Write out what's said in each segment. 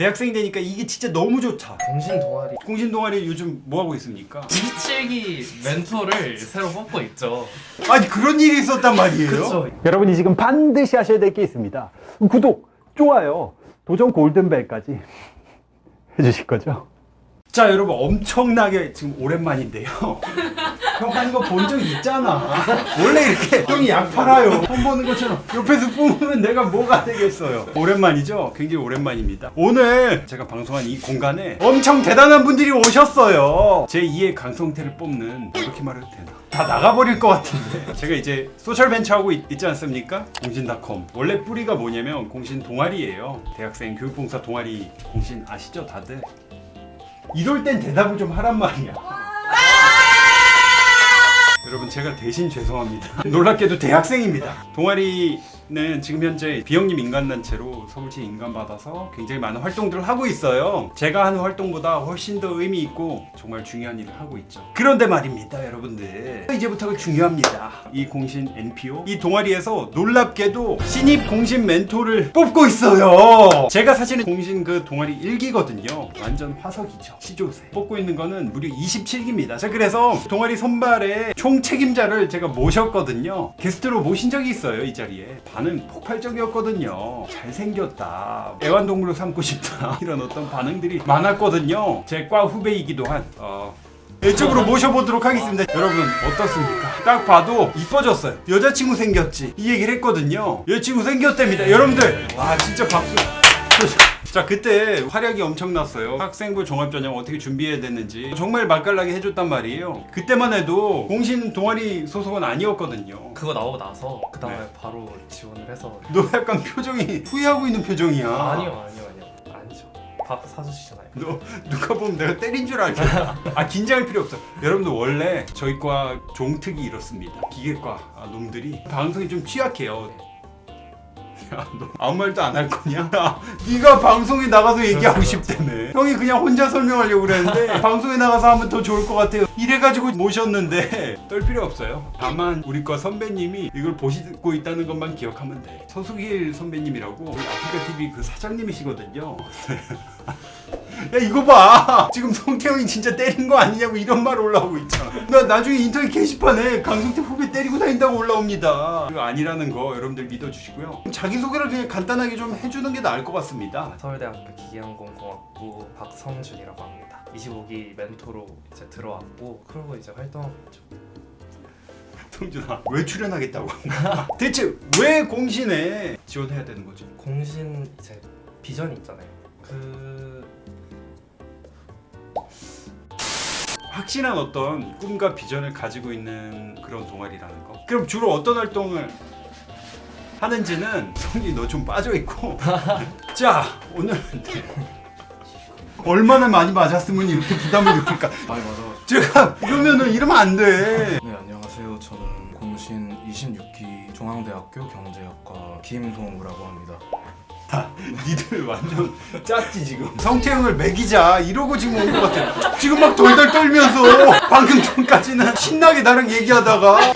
대학생 되니까 이게 진짜 너무 좋다. 공신 동아리 공신 동아리 요즘 뭐 하고 있습니까? 27기 멘토를 새로 뽑고 있죠. 아니 그런 일이 있었단 말이에요. 그렇죠. 여러분이 지금 반드시 하셔야 될 게 있습니다. 구독, 좋아요, 도전 골든벨까지 해주실 거죠? 자 여러분 엄청나게 지금 오랜만인데요. 형 하는 거 본 적 있잖아. 원래 이렇게 형이 약 팔아요. 폰 보는 것처럼 옆에서 뿜으면 내가 뭐가 되겠어요. 오랜만이죠? 굉장히 오랜만입니다. 오늘 제가 방송한 이 공간에 엄청 대단한 분들이 오셨어요. 제 2의 강성태를 뽑는 이렇게 말해도 되나? 다 나가버릴 것 같은데 제가 이제 소셜 벤처 하고 있, 지 않습니까? 공신닷컴 원래 뿌리가 뭐냐면 공신 동아리예요 대학생 교육봉사 동아리 공신 아시죠 다들? 이럴 땐 대답을 좀 하란 말이야. 여러분 제가 대신 죄송합니다. 놀랍게도 대학생입니다. 동아리 는 지금 현재 비영림 인간단체로 서울시 인간받아서 굉장히 많은 활동들을 하고 있어요. 제가 하는 활동보다 훨씬 더 의미 있고 정말 중요한 일을 하고 있죠. 그런데 말입니다, 여러분들. 이제부터가 중요합니다. 이 공신 NPO 이 동아리에서 놀랍게도 신입 공신 멘토를 뽑고 있어요. 제가 사실은 공신 그 동아리 1기거든요. 완전 화석이죠. 시조새. 뽑고 있는 거는 무려 27기입니다. 자, 그래서 동아리 선발의 총 책임자를 제가 모셨거든요. 게스트로 모신 적이 있어요, 이 자리에. 반응 폭발적이었거든요. 잘생겼다. 애완동물로 삼고 싶다. 이런 어떤 반응들이 많았거든요. 제 과 후배이기도 한, 어, 이쪽으로 모셔보도록 하겠습니다. 여러분 어떻습니까? 딱 봐도 이뻐졌어요. 여자친구 생겼지. 이 얘기를 했거든요. 여자친구 생겼답니다. 여러분들 와 진짜 박수. 자 그때 활약이 엄청났어요. 학생부 종합전형 어떻게 준비해야 됐는지 정말 맛깔나게 해줬단 말이에요. 그때만 해도 공신 동아리 소속은 아니었거든요. 그거 나오고 나서 그 다음에 네. 바로 지원을 해서 너 약간 표정이 후회하고 있는 표정이야. 아니요 아니요 아니요 아니죠. 밥 사주시잖아요. 너 누가 보면 내가 때린 줄 알겠다. 아 긴장할 필요 없어. 여러분들 원래 저희 과 종특이 이렇습니다. 기계과 아, 놈들이 방송이 좀 취약해요. 야, 너 아무 말도 안 할 거냐? 야, 네가 방송에 나가서 얘기하고 싶다며. 형이 그냥 혼자 설명하려고 그랬는데 방송에 나가서 하면 더 좋을 것 같아요. 이래가지고 모셨는데 떨 필요 없어요. 다만 우리 과 선배님이 이걸 보시고 있다는 것만 기억하면 돼. 서수길 선배님이라고 우리 아프리카 TV 그 사장님이시거든요. 야 이거 봐 지금 성태형이 진짜 때린 거 아니냐고 이런 말 올라오고 있잖아 나 나중에 인터넷 게시판에 강성태 후배 때리고 다닌다고 올라옵니다 그거 아니라는 거 여러분들 믿어주시고요 자기소개를 그냥 간단하게 좀 해주는 게 나을 것 같습니다 서울대학교 기계항공공학부 박성준이라고 합니다. 25기 멘토로 이제 들어왔고 그러고 이제 활동하고 있죠. 성준아 왜 출연하겠다고 대체 왜 공신에 지원해야 되는 거죠? 공신 이제 비전이 있잖아요. 그 확실한 어떤 꿈과 비전을 가지고 있는 그런 동아리라는 거. 그럼 주로 어떤 활동을 하는지는 성이 너 좀 빠져 있고. 자 오늘 얼마나 많이 맞았으면 이렇게 부담을 느낄까? 많이 맞아가지고 제가 이러면은 이러면 안 돼. 네 안녕하세요 저는 공신 26기 중앙대학교 경제학과 김동우라고 합니다 니들 완전 짰지 지금. 성태형을 매기자 이러고 지금 온 것 같아. 지금 막 돌돌 떨면서 방금 전까지는 신나게 나랑 얘기하다가 야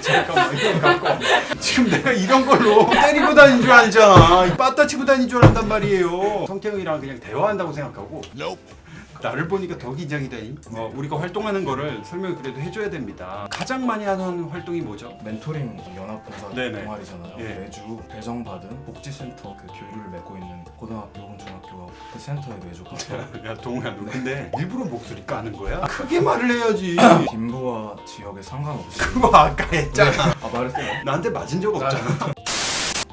잠깐만 이거 갖고 와. 지금 내가 이런 걸로 때리고 다닌 줄 알잖아. 빠따 치고 다닌 줄 안단 말이에요. 성태형이랑 그냥 대화한다고 생각하고 나를 보니까 더 긴장이 되니? 어, 우리가 활동하는 거를 설명을 그래도 해줘야 됩니다. 가장 많이 하는 활동이 뭐죠? 멘토링 연합봉사 네네. 동아리잖아요 예. 매주 배정받은 복지센터 그 교류를 맺고 있는 고등학교 혹은 중학교 그 센터에 매주 가서 야 동우야 너 근데 일부러 목소리 까는 거야? 크게 말을 해야지. 김부와 지역에 상관없이 그거 아까 했잖아. 아 말했어요? 나한테 맞은 적 없잖아.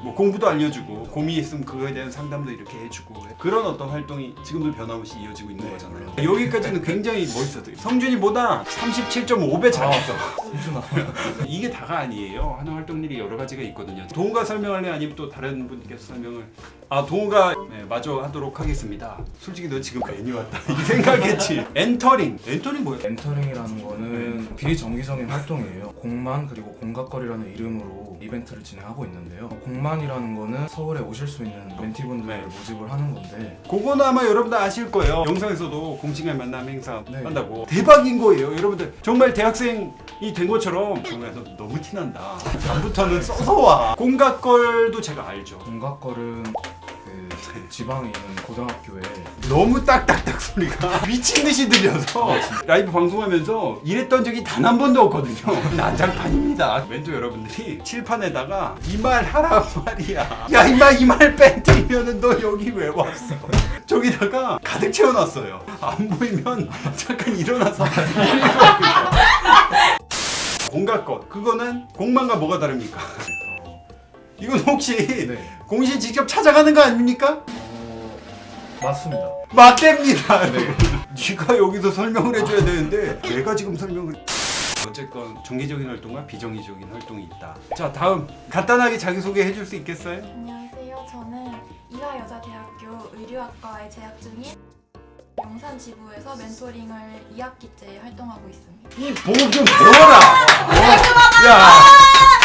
뭐 공부도 알려주고 고민이 있으면 그거에 대한 상담도 이렇게 해주고 그런 어떤 활동이 지금도 변함없이 이어지고 있는 네, 거잖아요. 여기까지는 굉장히 멋있었어요. 성준이보다 37.5배 잘했어. 성준아 이게 다가 아니에요. 하는 활동들이 여러 가지가 있거든요. 동우가 설명할래 아니면 또 다른 분께서 설명을 아 동우가 네, 마저 하도록 하겠습니다. 솔직히 너 지금 괜히 왔다 이 생각했지. 엔터링 엔터링 뭐야? 멘토링이라는 거는 비정기적인 활동이에요. 공만 그리고 공각거리라는 이름으로 이벤트를 진행하고 있는데요. 공만이라는 거는 서울에 오실 수 있는 멘티분들을 네. 모집을 하는 건데 그거는 아마 여러분들 아실 거예요. 영상에서도 공칭의 만남 행사 네. 한다고 대박인 거예요, 여러분들. 정말 대학생이 된 것처럼 정말 너 너무 티난다. 다음부터는 써서 와. 공각걸도 제가 알죠. 공각걸은 그 지방에 있는 고등학교에 너무 딱딱딱 소리가 미친 듯이 들려서 라이브 방송하면서 이랬던 적이 단 한 번도 없거든요. 난장판입니다. 멘토 여러분들이 칠판에다가 이 말 하라 말이야. 야 이 말 이말 뺀뜨리면은 너 여기 왜 왔어? 저기다가 가득 채워놨어요. 안 보이면 잠깐 일어나서 공각것 그거는 공만과 뭐가 다릅니까? 이건 혹시 네. 공신 직접 찾아가는 거 아닙니까? 어, 맞습니다. 맞댑니다. 네가 여기서 설명을 해줘야 되는데 내가 지금 설명을. 어쨌건 정기적인 활동과 비정기적인 활동이 있다. 자 다음 간단하게 자기 소개 해줄 수 있겠어요? 안녕하세요. 저는 이화여자대학교 의류학과에 재학 중인 용산 지부에서 멘토링을 2학기째 활동하고 있습니다. 이 보험 좀 배워라. 어? 야.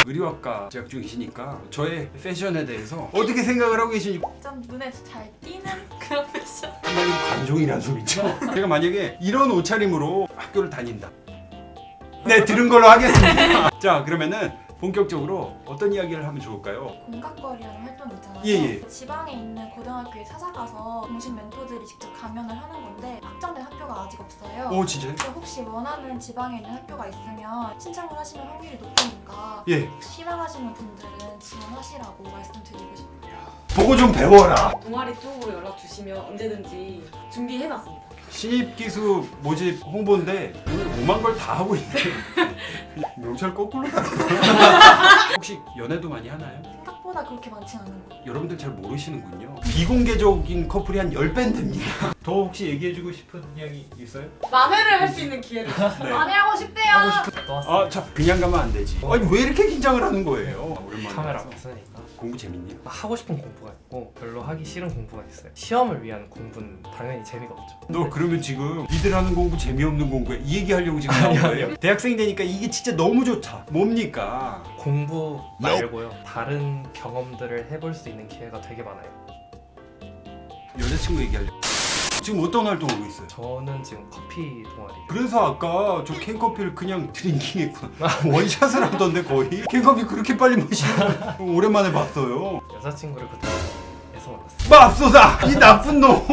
의류학과 재학 중이시니까 저의 패션에 대해서 어떻게 생각을 하고 계시니 좀 눈에 잘 띄는 그런 패션. 한마디로 관종이란 소리죠. 제가 만약에 이런 옷차림으로 학교를 다닌다. 네 들은 걸로 하겠습니다. 자 그러면은 본격적으로 어떤 이야기를 하면 좋을까요? 공각거리라는 활동이 있잖아요. 예, 예. 지방에 있는 고등학교에 찾아가서 공식 멘토들이 직접 강연을 하는 건데 확정된 학교가 아직 없어요. 오 진짜요? 그래서 혹시 원하는 지방에 있는 학교가 있으면 신청을 하시면 확률이 높으니까 예. 실망하시는 분들은 지원하시라고 말씀드리고 싶어요. 보고 좀 배워라. 동아리 쪽으로 연락 주시면 언제든지 준비해놨습니다. 신입 기수 모집 홍보인데 오늘 오만 걸 다 하고 있네. 명찰 거꾸로 다. 혹시 연애도 많이 하나요? 생각보다 그렇게 많지 않은 것 같아요. 여러분들 잘 모르시는군요. 비공개적인 커플이 한 10배는 됩니다. 더 혹시 얘기해주고 싶은 이야기 있어요? 만회를 할 수 있는 기회를 네. 하고 싶대요. 또 왔어요. 아, 자, 그냥 가면 안 되지. 아니, 왜 이렇게 긴장을 하는 거예요? 오랜만에 카메라 와서. 없으니까 공부 재밌네요. 하고 싶은 공부가 있고 별로 하기 싫은 공부가 있어요. 시험을 위한 공부는 당연히 재미가 없죠. 너 그러면 지금 니들 하는 공부 재미없는 공부야. 이 얘기 하려고 지금 나온 거예요? 대학생이 되니까 이게 진짜 너무 좋다. 뭡니까? 공부 말고요. 다른 경험들을 해볼 수 있는 기회가 되게 많아요. 여자친구 얘기하려고. 지금 어떤 활동하고 있어요? 저는 지금 커피 동아리. 그래서 아까 저 캔커피를 그냥 드링킹했구나. 원샷을 하던데 거의. 캔커피 그렇게 빨리 마시는 거 오랜만에 봤어요. 여자친구를 그때에서 만났어요. 맙소사! 이 나쁜 놈!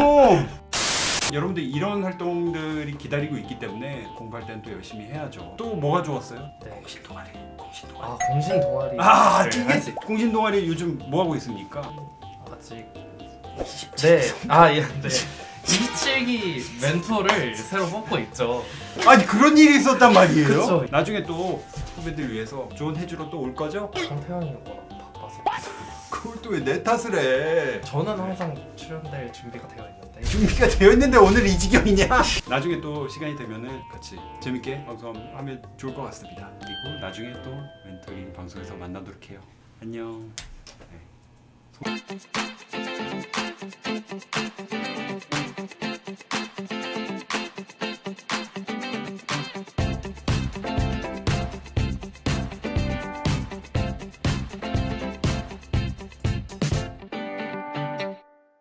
여러분들 이런 활동들이 기다리고 있기 때문에 공부할 때는 또 열심히 해야죠. 또 뭐가 좋았어요? 네. 공신 동아리. 공신 동아리. 아 공신 동아리. 아, 네, 이게 공신 동아리 요즘 뭐 하고 있습니까? 아직 네. 아 예. 네. 27기 멘토를 새로 뽑고 있죠. 아니 그런 일이 있었단 말이에요. 그쵸. 나중에 또 후배들 위해서 좋은 해주러 또올 거죠? 성태형이 워낙 바빠서 그걸 또 왜 내 탓을 해? 저는 항상 출연될 준비가 되어 있는데 준비가 되어 있는데 오늘 이 지경이냐? 나중에 또 시간이 되면은 같이 재밌게 방송하면 좋을 것 같습니다. 그리고 나중에 또 멘토링 방송에서 만나도록 해요. 안녕. 네.